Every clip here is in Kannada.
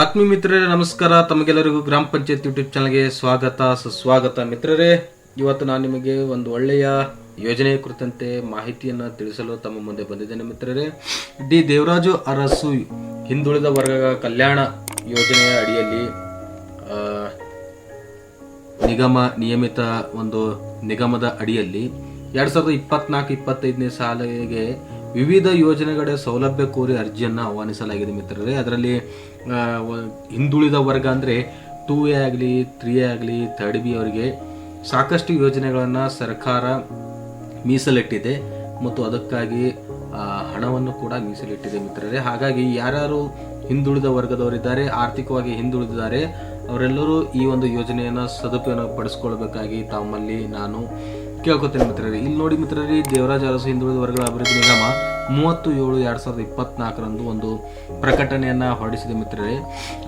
ಆತ್ಮೀಯ ಮಿತ್ರರೇ ನಮಸ್ಕಾರ. ತಮಗೆಲ್ಲರಿಗೂ ಗ್ರಾಮ ಪಂಚಾಯತ್ ಯೂಟ್ಯೂಬ್ ಚಾನಲ್ಗೆ ಸ್ವಾಗತ, ಸುಸ್ವಾಗತ. ಮಿತ್ರರೇ, ಇವತ್ತು ನಾನು ನಿಮಗೆ ಒಂದು ಒಳ್ಳೆಯ ಯೋಜನೆ ಕುರಿತಂತೆ ಮಾಹಿತಿಯನ್ನು ತಿಳಿಸಲು ತಮ್ಮ ಮುಂದೆ ಬಂದಿದ್ದೇನೆ ಮಿತ್ರರೇ. ಡಿ ದೇವರಾಜು ಅರಸು ಹಿಂದುಳಿದ ವರ್ಗಗಳ ಕಲ್ಯಾಣ ಯೋಜನೆಯ ಅಡಿಯಲ್ಲಿ ನಿಗಮ ನಿಯಮಿತ ಒಂದು ನಿಗಮದ ಅಡಿಯಲ್ಲಿ ಎರಡ್ ಸಾವಿರದ ಇಪ್ಪತ್ನಾಲ್ಕು, ಇಪ್ಪತ್ತೈದನೇ ಸಾಲಿಗೆ ವಿವಿಧ ಯೋಜನೆಗಳ ಸೌಲಭ್ಯ ಕೋರಿ ಅರ್ಜಿಯನ್ನು ಆಹ್ವಾನಿಸಲಾಗಿದೆ ಮಿತ್ರರೇ. ಅದರಲ್ಲಿ ಹಿಂದುಳಿದ ವರ್ಗ ಅಂದರೆ ಟೂ ಎ ಆಗಲಿ ತ್ರೀ ಎ ಆಗಲಿ ಥರ್ಡ್ ಬಿ ಅವರಿಗೆ ಸಾಕಷ್ಟು ಯೋಜನೆಗಳನ್ನು ಸರ್ಕಾರ ಮೀಸಲಿಟ್ಟಿದೆ ಮತ್ತು ಅದಕ್ಕಾಗಿ ಹಣವನ್ನು ಕೂಡ ಮೀಸಲಿಟ್ಟಿದೆ ಮಿತ್ರರೇ. ಹಾಗಾಗಿ ಯಾರ್ಯಾರು ಹಿಂದುಳಿದ ವರ್ಗದವರಿದ್ದಾರೆ ಆರ್ಥಿಕವಾಗಿ ಹಿಂದುಳಿದಿದ್ದಾರೆ, ಅವರೆಲ್ಲರೂ ಈ ಒಂದು ಯೋಜನೆಯನ್ನು ಸದುಪಯೋಗ ಪಡಿಸ್ಕೊಳ್ಬೇಕಾಗಿ ತಮ್ಮಲ್ಲಿ ನಾನು ಕೇಳ್ಕೊತೇನೆ ಮಿತ್ರರಿ. ಇಲ್ಲಿ ನೋಡಿ ಮಿತ್ರರಿ, ದೇವರಾಜ ಅರಸು ಹಿಂದುಳಿದ ವರ್ಗಗಳ ಅಭಿವೃದ್ಧಿ ನಿಗಮ ಮೂವತ್ತು ಏಳು ಎರಡು ಸಾವಿರದ ಇಪ್ಪತ್ನಾಲ್ಕರಂದು ಒಂದು ಪ್ರಕಟಣೆಯನ್ನು ಹೊರಡಿಸಿದೆ ಮಿತ್ರರೇ.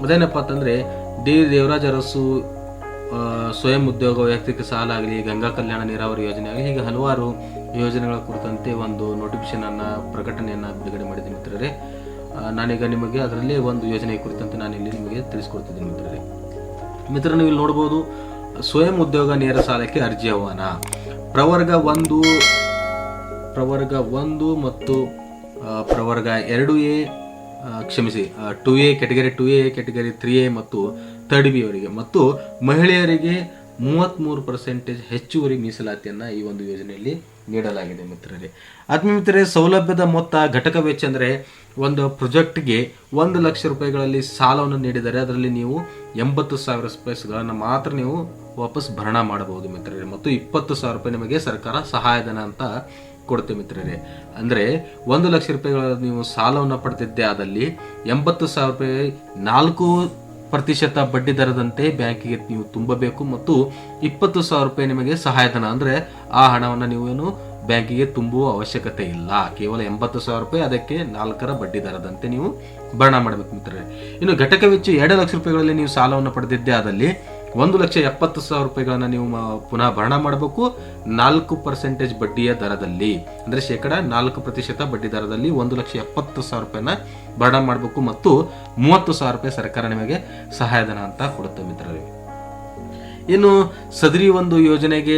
ಅದೇನಪ್ಪ ಅಂತಂದರೆ ಡಿ ದೇವರಾಜ ಅರಸು ಸ್ವಯಂ ಉದ್ಯೋಗ, ವೈಯಕ್ತಿಕ ಸಾಲ ಆಗಲಿ, ಗಂಗಾ ಕಲ್ಯಾಣ, ನೀರಾವರಿ ಯೋಜನೆ ಆಗಲಿ, ಹೀಗೆ ಹಲವಾರು ಯೋಜನೆಗಳ ಕುರಿತಂತೆ ಒಂದು ನೋಟಿಫಿಕೇಶನ್ ಅನ್ನ ಪ್ರಕಟಣೆಯನ್ನು ಬಿಡುಗಡೆ ಮಾಡಿದೆ ಮಿತ್ರರೇ. ನಾನೀಗ ನಿಮಗೆ ಅದರಲ್ಲಿ ಒಂದು ಯೋಜನೆ ಕುರಿತಂತೆ ನಾನು ಇಲ್ಲಿ ನಿಮಗೆ ತಿಳಿಸ್ಕೊಡ್ತಿದ್ದೀನಿ ಮಿತ್ರರೇ. ಮಿತ್ರ ನೀವು ಇಲ್ಲಿ ನೋಡ್ಬೋದು, ಸ್ವಯಂ ಉದ್ಯೋಗ, ನೇರ ಸಾಲಕ್ಕೆ ಅರ್ಜಿ ಆಹ್ವಾನ. ಪ್ರವರ್ಗ ಒಂದು ಪ್ರವರ್ಗ ಒಂದು ಮತ್ತು ಪ್ರವರ್ಗ ಎರಡು ಎ ಕ್ಷಮಿಸಿ two A, category two A, category three A ಮತ್ತು ತರ್ಡ್ ಬಿ ಅವರಿಗೆ. ಮತ್ತು ಮಹಿಳೆಯರಿಗೆ ಮೂವತ್ತ್ಮೂರು ಪರ್ಸೆಂಟೇಜ್ ಹೆಚ್ಚುವರಿ ಮೀಸಲಾತಿಯನ್ನು ಈ ಒಂದು ಯೋಜನೆಯಲ್ಲಿ ನೀಡಲಾಗಿದೆ ಮಿತ್ರರೇ. ಆತ್ಮೀಯ ಮಿತ್ರರೇ, ಸೌಲಭ್ಯದ ಮೊತ್ತ ಘಟಕ ವೆಚ್ಚ ಅಂದರೆ ಒಂದು ಪ್ರೊಜೆಕ್ಟ್ಗೆ ಒಂದು ಲಕ್ಷ ರೂಪಾಯಿಗಳಲ್ಲಿ ಸಾಲವನ್ನು ನೀಡಿದರೆ ಅದರಲ್ಲಿ ನೀವು ಎಂಬತ್ತು ಸಾವಿರ ರೂಪಾಯಿಗಳನ್ನು ಮಾತ್ರ ನೀವು ವಾಪಸ್ ಭರಣ ಮಾಡಬಹುದು ಮಿತ್ರರೇ. ಮತ್ತು ಇಪ್ಪತ್ತು ಸಾವಿರ ರೂಪಾಯಿ ನಿಮಗೆ ಸರ್ಕಾರ ಸಹಾಯಧನ ಅಂತ ಕೊಡುತ್ತೆ ಮಿತ್ರರೇ. ಅಂದರೆ ಒಂದು ಲಕ್ಷ ರೂಪಾಯಿಗಳ ನೀವು ಸಾಲವನ್ನು ಪಡೆದಿದ್ದೆ ಆದಲ್ಲಿ ಎಂಬತ್ತು ಸಾವಿರ ರೂಪಾಯಿ ನಾಲ್ಕು ಪ್ರತಿಶತ ಬಡ್ಡಿ ದರದಂತೆ ಬ್ಯಾಂಕಿಗೆ ನೀವು ತುಂಬಬೇಕು ಮತ್ತು ಇಪ್ಪತ್ತು ಸಾವಿರ ರೂಪಾಯಿ ನಿಮಗೆ ಸಹಾಯಧನ. ಅಂದರೆ ಆ ಹಣವನ್ನು ನೀವೇನು ಬ್ಯಾಂಕಿಗೆ ತುಂಬುವ ಅವಶ್ಯಕತೆ ಇಲ್ಲ. ಕೇವಲ ಎಂಬತ್ತು ಸಾವಿರ ರೂಪಾಯಿ ಅದಕ್ಕೆ ನಾಲ್ಕರ ಬಡ್ಡಿ ದರದಂತೆ ನೀವು ಭರಣ ಮಾಡಬೇಕು ಮಿತ್ರರೇ. ಇನ್ನು ಘಟಕ ವೆಚ್ಚ ಎರಡು ಲಕ್ಷ ರೂಪಾಯಿಗಳಲ್ಲಿ ನೀವು ಸಾಲವನ್ನು ಪಡೆದಿದ್ದೆ ಆದಲ್ಲಿ ಒಂದು ಲಕ್ಷ ಎಪ್ಪತ್ತು ಸಾವಿರ ರೂಪಾಯಿಗಳನ್ನು ನೀವು ಪುನಃ ಭರಣ ಮಾಡಬೇಕು. ನಾಲ್ಕು ಪರ್ಸೆಂಟೇಜ್ ಬಡ್ಡಿಯ ದರದಲ್ಲಿ. ಅಂದರೆ ಶೇಕಡ ನಾಲ್ಕು ಪ್ರತಿಶತ ಬಡ್ಡಿ ದರದಲ್ಲಿ ಒಂದು ಲಕ್ಷ ಎಪ್ಪತ್ತು ಸಾವಿರ ರೂಪಾಯಿನ ಭರಣ ಮಾಡಬೇಕು ಮತ್ತು ಮೂವತ್ತು ಸಾವಿರ ರೂಪಾಯಿ ಸರ್ಕಾರ ನಿಮಗೆ ಸಹಾಯಧನ ಅಂತ ಕೊಡುತ್ತೆ ಮಿತ್ರರೇ. ಇನ್ನು ಸದರಿ ಒಂದು ಯೋಜನೆಗೆ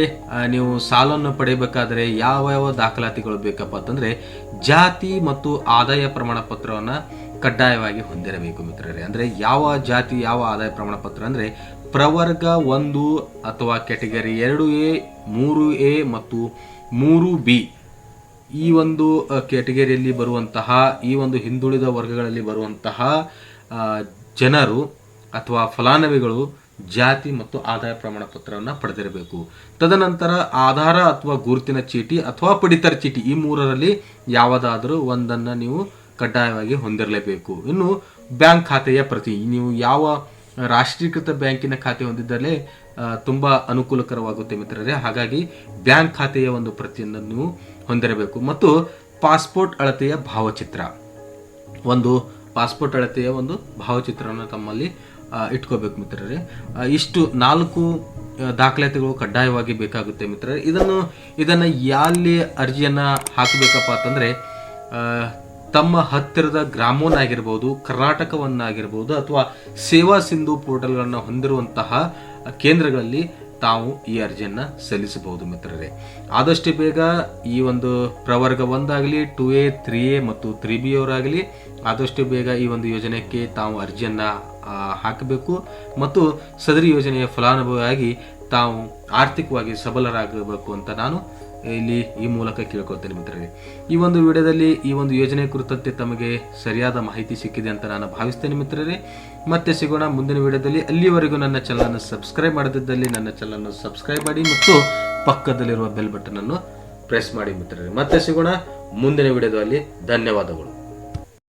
ನೀವು ಸಾಲವನ್ನು ಪಡೆಯಬೇಕಾದರೆ ಯಾವ ಯಾವ ದಾಖಲಾತಿಗಳು ಬೇಕಪ್ಪ ಅಂತಂದರೆ ಜಾತಿ ಮತ್ತು ಆದಾಯ ಪ್ರಮಾಣ ಪತ್ರವನ್ನು ಕಡ್ಡಾಯವಾಗಿ ಹೊಂದಿರಬೇಕು ಮಿತ್ರರೇ. ಅಂದರೆ ಯಾವ ಜಾತಿ, ಯಾವ ಆದಾಯ ಪ್ರಮಾಣ ಪತ್ರ ಅಂದರೆ ಪ್ರವರ್ಗ ಒಂದು ಅಥವಾ ಕ್ಯಾಟಗರಿ ಎರಡು ಎ, ಮೂರು ಎ ಮತ್ತು ಮೂರು ಬಿ. ಈ ಒಂದು ಕ್ಯಾಟಗರಿಯಲ್ಲಿ ಬರುವಂತಹ, ಈ ಒಂದು ಹಿಂದುಳಿದ ವರ್ಗಗಳಲ್ಲಿ ಬರುವಂತಹ ಜನರು ಅಥವಾ ಫಲಾನವಿಗಳು ಜಾತಿ ಮತ್ತು ಆದಾಯ ಪ್ರಮಾಣ ಪತ್ರವನ್ನು ಪಡೆದಿರಬೇಕು. ತದನಂತರ ಆಧಾರ ಅಥವಾ ಗುರುತಿನ ಚೀಟಿ ಅಥವಾ ಪಡಿತರ ಚೀಟಿ, ಈ ಮೂರರಲ್ಲಿ ಯಾವುದಾದರೂ ಒಂದನ್ನು ನೀವು ಕಡ್ಡಾಯವಾಗಿ ಹೊಂದಿರಲೇಬೇಕು. ಇನ್ನು ಬ್ಯಾಂಕ್ ಖಾತೆಯ ಪ್ರತಿ, ನೀವು ಯಾವ ರಾಷ್ಟ್ರೀಕೃತ ಬ್ಯಾಂಕಿನ ಖಾತೆ ಹೊಂದಿದ್ದರೆ ತುಂಬ ಅನುಕೂಲಕರವಾಗುತ್ತೆ ಮಿತ್ರರೇ. ಹಾಗಾಗಿ ಬ್ಯಾಂಕ್ ಖಾತೆಯ ಒಂದು ಪ್ರತಿಯನ್ನು ನೀವು ಹೊಂದಿರಬೇಕು. ಮತ್ತು ಪಾಸ್ಪೋರ್ಟ್ ಅಳತೆಯ ಭಾವಚಿತ್ರ. ಒಂದು ಪಾಸ್ಪೋರ್ಟ್ ಅಳತೆಯ ಒಂದು ಭಾವಚಿತ್ರವನ್ನು ತಮ್ಮಲ್ಲಿ ಇಟ್ಕೋಬೇಕು ಮಿತ್ರರೇ. ಇಷ್ಟು ನಾಲ್ಕು ದಾಖಲಾತಿಗಳು ಕಡ್ಡಾಯವಾಗಿ ಬೇಕಾಗುತ್ತೆ ಮಿತ್ರರೇ. ಇದನ್ನು ಇದನ್ನು ಎಲ್ಲಿ ಅರ್ಜಿಯನ್ನು ಹಾಕಬೇಕಪ್ಪ ಅಂತಂದರೆ ತಮ್ಮ ಹತ್ತಿರದ ಗ್ರಾಮೋನ್ ಆಗಿರ್ಬೋದು ಕರ್ನಾಟಕವನ್ನಾಗಿರ್ಬೋದು ಅಥವಾ ಸೇವಾ ಸಿಂಧು ಪೋರ್ಟಲ್ಗಳನ್ನು ಹೊಂದಿರುವಂತಹ ಕೇಂದ್ರಗಳಲ್ಲಿ ತಾವು ಈ ಅರ್ಜಿಯನ್ನು ಸಲ್ಲಿಸಬಹುದು ಮಿತ್ರರೇ. ಆದಷ್ಟು ಬೇಗ ಈ ಒಂದು ಪ್ರವರ್ಗ ಒಂದಾಗಲಿ, ಟು ಎ, ತ್ರೀ ಎ ಮತ್ತು ತ್ರೀ ಬಿ ಅವರಾಗಲಿ, ಆದಷ್ಟು ಬೇಗ ಈ ಒಂದು ಯೋಜನೆಗೆ ತಾವು ಅರ್ಜಿಯನ್ನು ಹಾಕಬೇಕು ಮತ್ತು ಸದರಿ ಯೋಜನೆಯ ಫಲಾನುಭವಿಯಾಗಿ ತಾವು ಆರ್ಥಿಕವಾಗಿ ಸಬಲರಾಗಬೇಕು ಅಂತ ನಾನು ಇಲ್ಲಿ ಈ ಮೂಲಕ ಕೇಳ್ಕೊಳ್ತೇನೆ ಮಿತ್ರರೇ. ಈ ಒಂದು ವಿಡಿಯೋದಲ್ಲಿ ಈ ಒಂದು ಯೋಜನೆ ಕುರಿತಂತೆ ತಮಗೆ ಸರಿಯಾದ ಮಾಹಿತಿ ಸಿಕ್ಕಿದೆ ಅಂತ ನಾನು ಭಾವಿಸ್ತೇನೆ ಮಿತ್ರರೇ. ಮತ್ತೆ ಸಿಗೋಣ ಮುಂದಿನ ವಿಡಿಯೋದಲ್ಲಿ. ಅಲ್ಲಿವರೆಗೂ ನನ್ನ ಚಾನಲ್ ಸಬ್ಸ್ಕ್ರೈಬ್ ಮಾಡದಿದ್ದಲ್ಲಿ ನನ್ನ ಚಾನಲ್ ಸಬ್ಸ್ಕ್ರೈಬ್ ಮಾಡಿ ಮತ್ತು ಪಕ್ಕದಲ್ಲಿರುವ ಬೆಲ್ ಬಟನ್ ಅನ್ನು ಪ್ರೆಸ್ ಮಾಡಿ ಮಿತ್ರರೇ. ಮತ್ತೆ ಸಿಗೋಣ ಮುಂದಿನ ವಿಡಿಯೋದಲ್ಲಿ. ಧನ್ಯವಾದಗಳು.